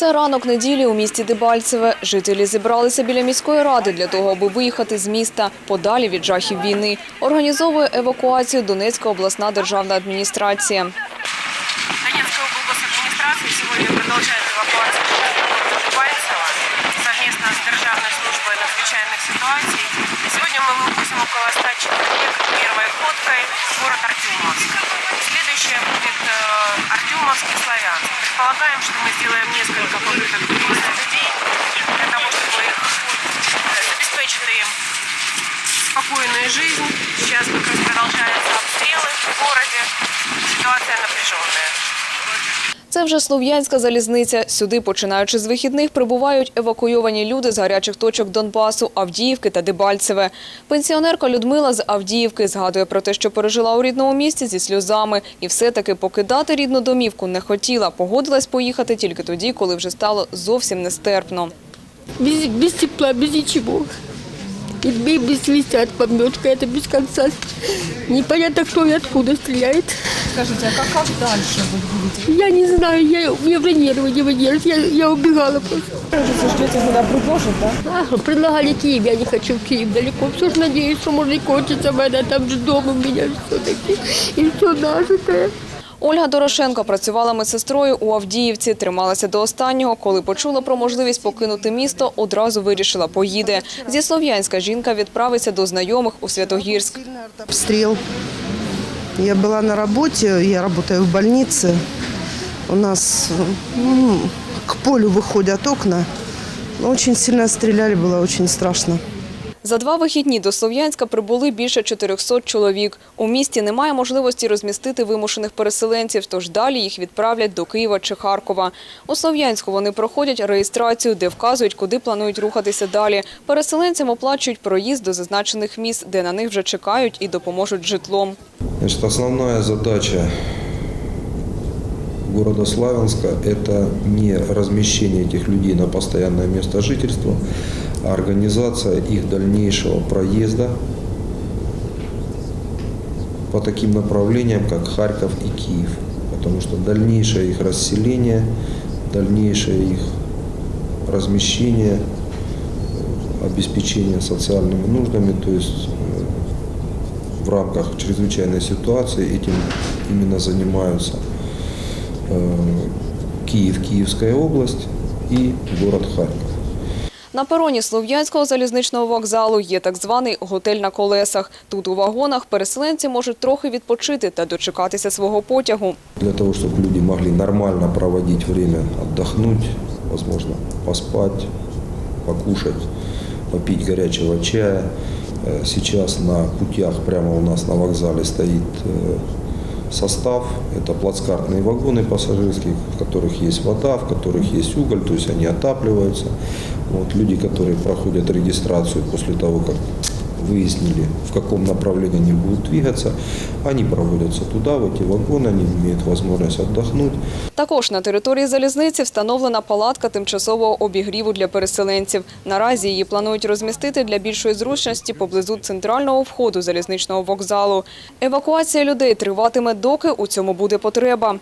Це ранок неділі у місті Дебальцеве. Жителі зібралися біля міської ради для того, аби виїхати з міста подалі від жахів війни. Організовує евакуацію Донецька обласна державна адміністрація. Донецкая облгосадминистрация сегодня продолжает эвакуацию жителей города Дебальцево совместно с Державной службой надзвычайных ситуаций. И сегодня мы выпустим около 100 человек первой ходкой в город Артемовск. Следующая будет э, Артемовск и Обеспечить им спокойную жизнь. Сейчас как раз продолжаются обстрелы в городе. Ситуация напряженная. Це вже Слов'янська залізниця. Сюди, починаючи з вихідних, прибувають евакуйовані люди з гарячих точок Донбасу, Авдіївки та Дебальцеве. Пенсіонерка Людмила з Авдіївки згадує про те, що пережила у рідному місті зі сльозами. І все-таки покидати рідну домівку не хотіла. Погодилась поїхати тільки тоді, коли вже стало зовсім нестерпно. без, без тепла, без ничего И и без вести от помнёчка, это без конца. Непонятно, кто и откуда стреляет. Скажите, а как, как дальше вы будете? Я не знаю, я, мне уже нервы не выдерживают. Я, я убегала просто. Вы ждете, когда предложат, да? А, предлагали Киев, я не хочу в Киев далеко. Все ж надеюсь, что может и кончится война, там же дом у меня все-таки. И все нажитое. Ольга Дорошенко працювала медсестрою у Авдіївці, трималася до останнього. Коли почула про можливість покинути місто, одразу вирішила – поїде. Зі Слов'янська жінка відправиться до знайомих у Святогірськ. обстрел. Я была на работе, я работаю в больнице. У нас ну, к полю выходят окна. Очень сильно стреляли, было очень страшно. За два вихідні до Слов'янська прибули більше 400 чоловік. У місті немає можливості розмістити вимушених переселенців, тож далі їх відправлять до Києва чи Харкова. У Слов'янську вони проходять реєстрацію, де вказують, куди планують рухатися далі. Переселенцям оплачують проїзд до зазначених міст, де на них вже чекають і допоможуть житлом. Значит, задача города Славянска – это не размещение этих людей на постоянное место жительства, а организация их дальнейшего проезда по таким направлениям, как Харьков и Киев. Потому что дальнейшее их расселение, дальнейшее их размещение, обеспечение социальными нуждами, то есть э, в рамках чрезвычайной ситуации этим именно занимаются Киев, Киевская область и город Харьков. На пероні Слов'янського залізничного вокзалу є так званий готель на колесах. Тут у вагонах переселенці можуть трохи відпочити та дочекатися свого потягу. Для того, чтобы люди могли нормально проводить время, отдохнуть, возможно, поспать, покушать, попить горячего чая. Э, Сейчас на путях прямо у нас на вокзале стоит э, состав. Это плацкартные вагоны пассажирские, в которых есть вода, в которых есть уголь, то есть они отапливаются. Вот люди, которые проходят регистрацию после того, как выяснили, в каком направлении они будут двигаться, они проводятся туда, в эти вагоны, они имеют возможность отдохнуть. Також на території залізниці встановлена палатка тимчасового обігріву для переселенців. Наразі її планують розмістити для більшої зручності поблизу центрального входу залізничного вокзалу. Евакуація людей триватиме, доки у цьому буде потреба.